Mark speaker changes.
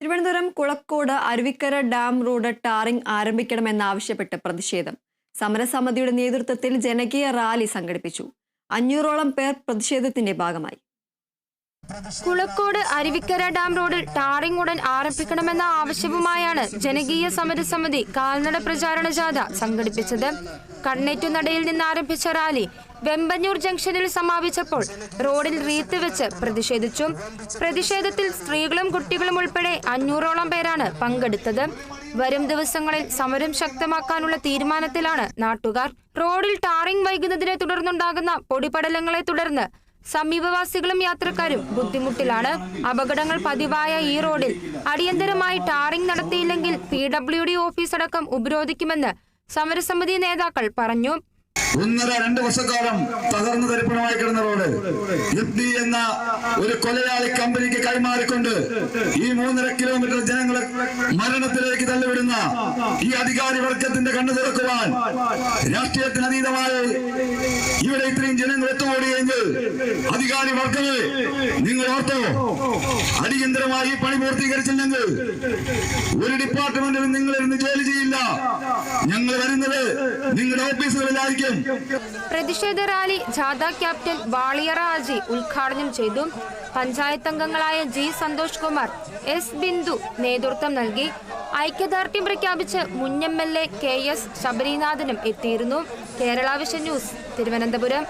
Speaker 1: Thiruvananthapuram Kulakode Aruvikkara dam road tarring ആരംഭിക്കണമെന്നാവശ്യപ്പെട്ട് പ്രതിഷേധം. സമരസമിതിയുടെ നേതൃത്വത്തിൽ ജനകീയ റാലി സംഘടിപ്പിച്ചു. അഞ്ഞൂറോളം പേർ പ്രതിഷേധത്തിന്റെ ഭാഗമായി.
Speaker 2: കുളക്കോട് അരുവിക്കര ഡാം റോഡിൽ ടാറിംഗ് ഉടൻ ആരംഭിക്കണമെന്ന ആവശ്യവുമായാണ് ജനകീയ സമരസമിതി കാൽനട പ്രചാരണ ജാഥ സംഘടിപ്പിച്ചത്. കണ്ണേറ്റുനടയിൽ നിന്ന് ആരംഭിച്ച റാലി വെമ്പന്നൂർ ജംഗ്ഷനിൽ സമാപിച്ചപ്പോൾ റോഡിൽ റീത്ത് വെച്ച് പ്രതിഷേധിച്ചു. പ്രതിഷേധത്തിൽ സ്ത്രീകളും കുട്ടികളും ഉൾപ്പെടെ അഞ്ഞൂറോളം പേരാണ് പങ്കെടുത്തത്. വരും ദിവസങ്ങളിൽ സമരം ശക്തമാക്കാനുള്ള തീരുമാനത്തിലാണ് നാട്ടുകാർ. റോഡിൽ ടാറിംഗ് വൈകുന്നതിനെ തുടർന്നുണ്ടാകുന്ന പൊടിപടലങ്ങളെ തുടർന്ന് സമീപവാസികളും യാത്രക്കാരും ബുദ്ധിമുട്ടിലാണ്. അപകടങ്ങൾ പതിവായ ഈ റോഡിൽ അടിയന്തരമായി ടാറിംഗ് നടത്തിയില്ലെങ്കിൽ പി ഡബ്ല്യു ഡി ഓഫീസ് അടക്കം ഉപരോധിക്കുമെന്ന് സമരസമിതി നേതാക്കൾ പറഞ്ഞു.
Speaker 3: ഒന്നര രണ്ട് വർഷക്കാലം തകർന്നു തരിപ്പണമായി കിടന്ന റോഡ്. യുദ്ധി എന്ന ഒരു കൊലയാളി കമ്പനിക്ക് കൈമാറിക്കൊണ്ട് ഈ മൂന്നര കിലോമീറ്റർ ജനങ്ങളെ മരണത്തിലേക്ക് തള്ളിവിടുന്ന ഈ അധികാരി വർഗത്തിന്റെ കണ്ണു തുറക്കുവാൻ രാഷ്ട്രീയത്തിന് അതീതമായി ഇവിടെ ഇത്രയും ജനങ്ങൾ എത്തുകൂടിയെങ്കിൽ അധികാരി വർഗമേ നിങ്ങൾ ഓർത്തോ? അടിയന്തരമായി പണി പൂർത്തീകരിച്ചില്ലെങ്കിൽ ഒരു ഡിപ്പാർട്ട്മെന്റിലും നിങ്ങൾ ഇരുന്ന് ജോലി ചെയ്യില്ല. ഞങ്ങൾ വരുന്നത് നിങ്ങളുടെ ഓഫീസുകളിലായിരിക്കും.
Speaker 2: പ്രതിഷേധ റാലി ജാഥ ക്യാപ്റ്റൻ വാളിയറ അജി ഉദ്ഘാടനം ചെയ്തു. പഞ്ചായത്ത് അംഗങ്ങളായ ജി സന്തോഷ് കുമാർ എസ് ബിന്ദു നേതൃത്വം നൽകി. ഐക്യദാർഢ്യം പ്രഖ്യാപിച്ച് മുൻ M L A K S ശബരിനാഥനും എത്തിയിരുന്നു. Kerala vision news Thiruvananthapuram.